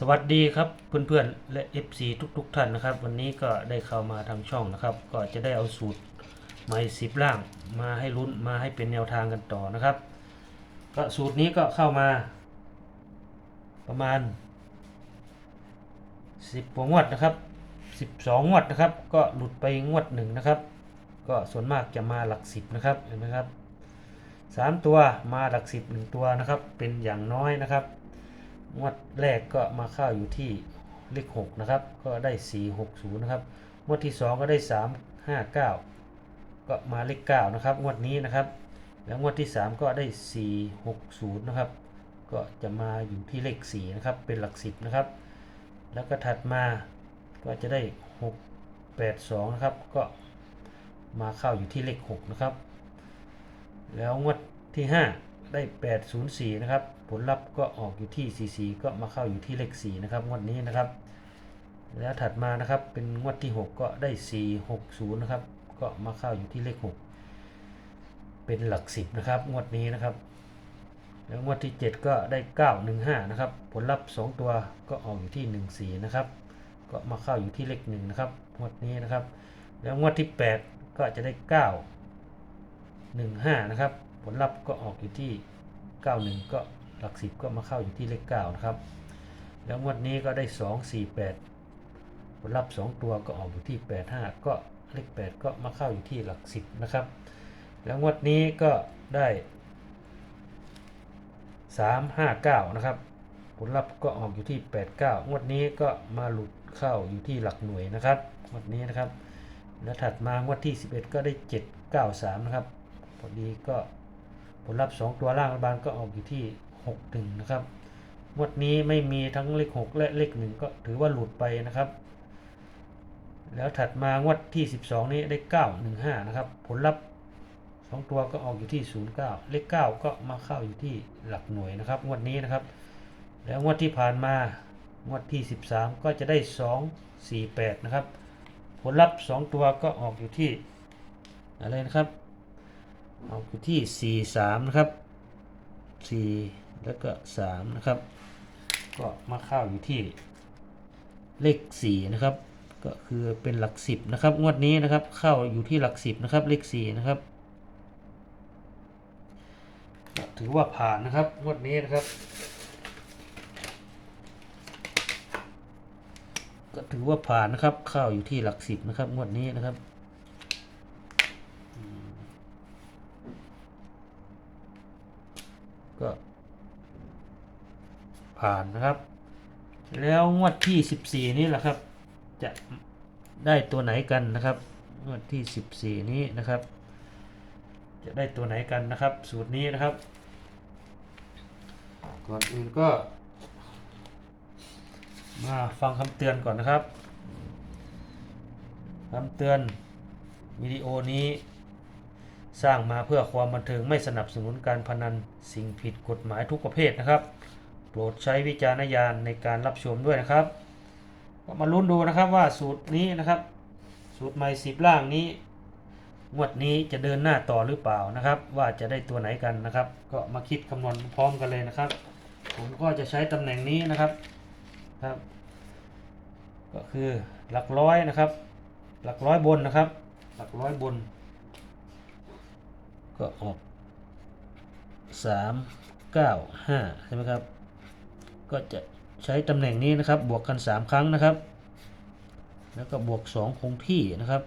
สวัสดีครับเพื่อนๆและ FC ทุกๆทท่านนะครับ วันนี้ก็ได้เข้ามาทางช่องนะครับ ก็จะได้เอาสูตรใหม่สิบล่างมาให้ลุ้นมาให้เป็นแนวทางกันต่อนะครับ ก็สูตรนี้ก็เข้ามา ประมาณ 10กว่างวดนะครับ 12งวดนะครับ ก็หลุดไปงวดหนึ่งนะครับ ก็ส่วนมากจะมาหลักสิบนะครับเห็นไหมครับสามตัวมาหลักสิบหนึ่งตัวนะครับ เป็นอย่างน้อยนะครับ งวดแรกก็มาเข้าอยู่ที่เลข6นะครับ ก็ได้460นะครับ งวดที่2ก็ได้359ก็มาเลข9นะครับ งวดนี้นะครับ แล้วงวดที่3ก็ได้460นะครับ ก็จะมาอยู่ที่เลข4นะครับ เป็นหลัก10นะครับ แล้วก็ถัดมาก็จะได้682นะครับ ก็มาเข้าอยู่ที่เลข6นะครับ แล้วงวดที่5ได้804นะครับ ผลลัพธ์ก็ออกอยู่ที่ 44 ก็มาเข้าอยู่ที่เลข 4 นะครับ งวดนี้นะครับ แล้วถัดมานะครับเป็นงวดที่ 6 ก็ได้ 460 นะครับ ก็มาเข้าอยู่ที่เลข 6 เป็นหลัก 10 นะครับ งวดนี้นะครับ แล้วงวดที่ 7 ก็ได้ 915 นะครับ ผลลัพธ์ 2 ตัวก็ออกอยู่ที่ 14 นะครับ ก็มาเข้าอยู่ที่เลข 1 นะครับ งวดนี้นะครับ แล้วงวดที่ 8 ก็จะได้ 9 15 นะครับ ผลลัพธ์ก็ออกอยู่ที่ 91 ก็ หลัก10ก็มาเข้าอยู่ที่เลข9นะครับ แล้วงวดนี้ก็ได้2 4 8ผลลัพธ์2ตัวก็ออกอยู่ที่85ก็เลข8ก็มาเข้าอยู่ที่หลัก10นะครับ แล้วงวดนี้ก็ได้359นะครับผลลัพธ์ก็ออกอยู่ที่ 89 งวดนี้ก็มาหลุดเข้าอยู่ที่หลักหน่วยนะครับงวดนี้นะครับ แล้วถัดมางวดที่ 11 ก็ได้ 793 นะครับ พอดีก็ผลลัพธ์ 2 ตัวล่างรัฐบาลก็ออกอยู่ที่ 61นะครับงวดนี้ไม่มีทั้งเลข 6 และเลข 1 ก็ถือว่าหลุดไปนะครับ แล้วถัดมางวดที่ 12 นี้ได้ 915 นะครับ ผลลัพธ์2ตัวก็ออกอยู่ที่ 09 เลข 9 ก็มาเข้าอยู่ที่หลักหน่วยนะครับ งวดนี้นะครับ แล้วงวดที่ผ่านมางวดที่ 13 ก็จะได้ 2 4 8 นะครับ ผลลัพธ์ 2 ตัวก็ออกอยู่ที่อะไรนะครับ ออกอยู่ที่ 4 3 นะครับ4 แล้วก็3นะครับ ก็มาเข้าอยู่ที่เลข4นะครับ ก็คือเป็นหลัก 10นะครับ งวดนี้นะครับ เข้าอยู่ที่หลัก 10นะครับ เลข4นะครับ ถือว่าผ่านนะครับ งวดนี้นะครับ ก็ถือว่าผ่านนะครับ เข้าอยู่ที่หลัก 10นะครับ งวดนี้นะครับ ก็ ผ่านนะครับ แล้วงวดที่ 14 นี้แหละครับ จะได้ตัวไหนกันนะครับงวดที่ 14 นี้นะครับ จะได้ตัวไหนกันนะครับ สูตรนี้นะครับ ก่อนอื่นก็ มาฟังคำเตือนก่อนนะครับคำเตือนวิดีโอนี้สร้างมาเพื่อความบันเทิงไม่สนับสนุนการพนันสิ่งผิดกฎหมายทุกประเภทนะครับ รดใช้วิจารณญาณในการรับชมด้วยนะครับก็มาลุ้นดูนะครับว่าสูตรนี้นะครับ สูตรใหม่สิบล่างนี้ งวดนี้จะเดินหน้าต่อหรือเปล่านะครับ ว่าจะได้ตัวไหนกันนะครับ ก็มาคิดคำนวณพร้อมกันเลยนะครับ ผมก็จะใช้ตำแหน่งนี้นะครับครับ ก็คือหลักร้อยนะครับ หลักร้อยบนนะครับ หลักร้อยบน ก็ออกสามเก้าห้าใช่ไหมครับ ก็จะใช้ตำแหน่งนี้นะครับ บวกกันสามครั้งนะครับ แล้วก็บวกสองคงที่นะครับ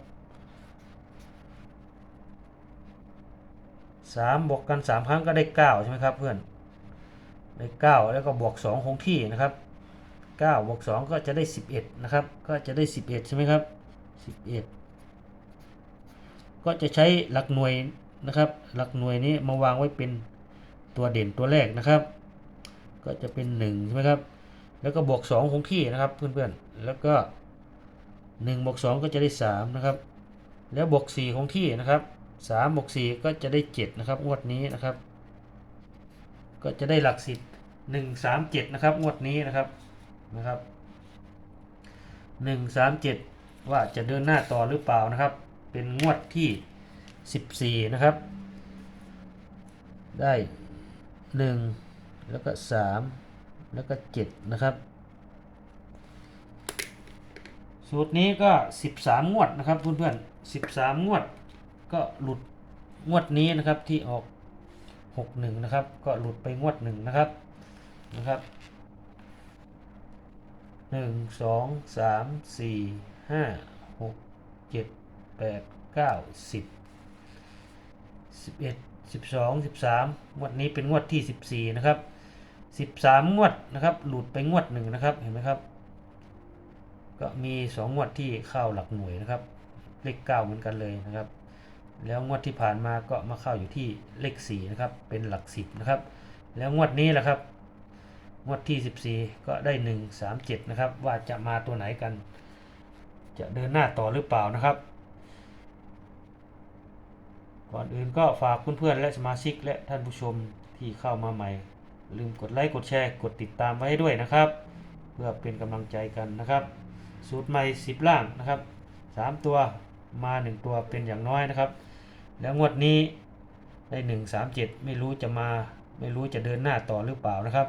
สามบวกกันสามครั้งก็ได้เก้าใช่ไหมครับเพื่อน ได้เก้าแล้วก็บวกสองคงที่นะครับเก้าบวกสองก็จะได้สิบเอ็ดนะครับ ก็จะได้สิบเอ็ดใช่ไหมครับสิบเอ็ดก็จะใช้หลักหน่วยนะครับ หลักหน่วยนี้มาวางไว้เป็นตัวเด่นตัวแรกนะครับ ก็จะเป็นหนึ่งใช่ไหมครับ แล้วก็บวกสองคงที่นะครับเพื่อนๆ แล้วก็หนึ่งบวกสองก็จะได้สามนะครับ แล้วบวกสี่คงที่นะครับสามบวกสี่ก็จะได้เจ็ดนะครับงวดนี้นะครับ ก็จะได้หลักสิบหนึ่งสามเจ็ดนะครับงวดนี้นะครับนะครับหนึ่งสามเจ็ดว่าจะเดินหน้าต่อหรือเปล่านะครับ เป็นงวดที่สิบสี่นะครับ ได้หนึ่ง แล้วก็สามแล้วก็เจ็ดนะครับ สูตรนี้ก็ 13 งวดนะครับเพื่อนๆ13 งวด ก็หลุดงวดนี้นะครับที่ออก 61 นะครับ ก็หลุดไปงวดหนึ่งนะครับนะครับหนึ่งสองสามสี่ห้าหกเจ็ดแปดเก้าสิบสิบเอ็ดสิบสองสิบสามงวดนี้เป็นงวดที่สิบสี่นะครับ สิบสามงวดนะครับ หลุดไปงวดหนึ่งนะครับ เห็นไหมครับ ก็มีสองงวดที่เข้าหลักหน่วยนะครับ เลขเก้าเหมือนกันเลยนะครับ แล้วงวดที่ผ่านมาก็มาเข้าอยู่ที่เลขสี่นะครับ เป็นหลักสิบนะครับ แล้วงวดนี้แหละครับ งวดที่ 14 ก็ได้ 1 3 7 นะครับ ว่าจะมาตัวไหนกัน จะเดินหน้าต่อหรือเปล่านะครับก่อนอื่นก็ฝากเพื่อนๆและสมาชิกและท่านผู้ชมที่เข้ามาใหม่ ลืมกดไลค์กดแชร์กดติดตามไว้ให้ด้วยนะครับ เพื่อเป็นกำลังใจกันนะครับ สูตรใหม่10ล่างนะครับ 3 ตัวมา 1 ตัวเป็นอย่างน้อยนะครับ แล้วงวดนี้ได้ 1 3 7 ไม่รู้จะมาไม่รู้จะเดินหน้าต่อหรือเปล่านะครับ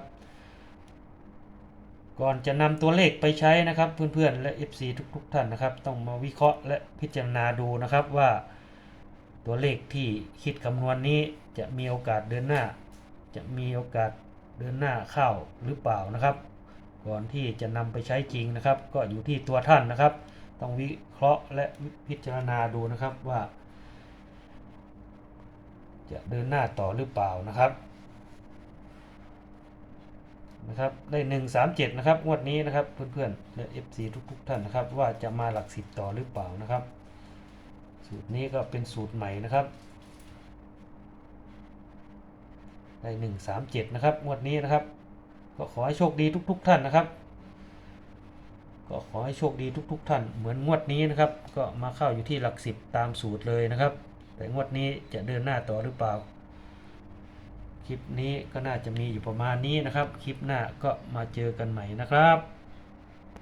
ก่อนจะนำตัวเลขไปใช้นะครับ เพื่อนๆและ FC ทุกๆท่านนะครับ ต้องมาวิเคราะห์และพิจารณาดูนะครับว่าตัวเลขที่คิดคำนวณนี้จะมีโอกาสเดินหน้า จะมีโอกาส เดินหน้าเข้าหรือเปล่านะครับ ก่อนที่จะนำไปใช้จริงนะครับ ก็อยู่ที่ตัวท่านนะครับ ต้องวิเคราะห์และพิจารณาดูนะครับว่า จะเดินหน้าต่อหรือเปล่านะครับนะครับได้หนึ่งสามเจ็ดนะครับ งวดนี้นะครับเพื่อนๆและ FC ทุกๆท่านนะครับ ว่าจะมาหลักสิบต่อหรือเปล่านะครับ สูตรนี้ก็เป็นสูตรใหม่นะครับ ได้หนึ่งสามเจ็ดนะครับงวดนี้นะครับ ก็ขอให้โชคดีทุก ๆ ท่านนะครับ ก็ขอให้โชคดีทุก ๆ ท่าน เหมือนงวดนี้นะครับ ก็มาเข้าอยู่ที่หลักสิบตามสูตรเลยนะครับ แต่งวดนี้จะเดินหน้าต่อหรือเปล่า คลิปนี้ก็น่าจะมีอยู่ประมาณนี้นะครับ คลิปหน้าก็มาเจอกันใหม่นะครับ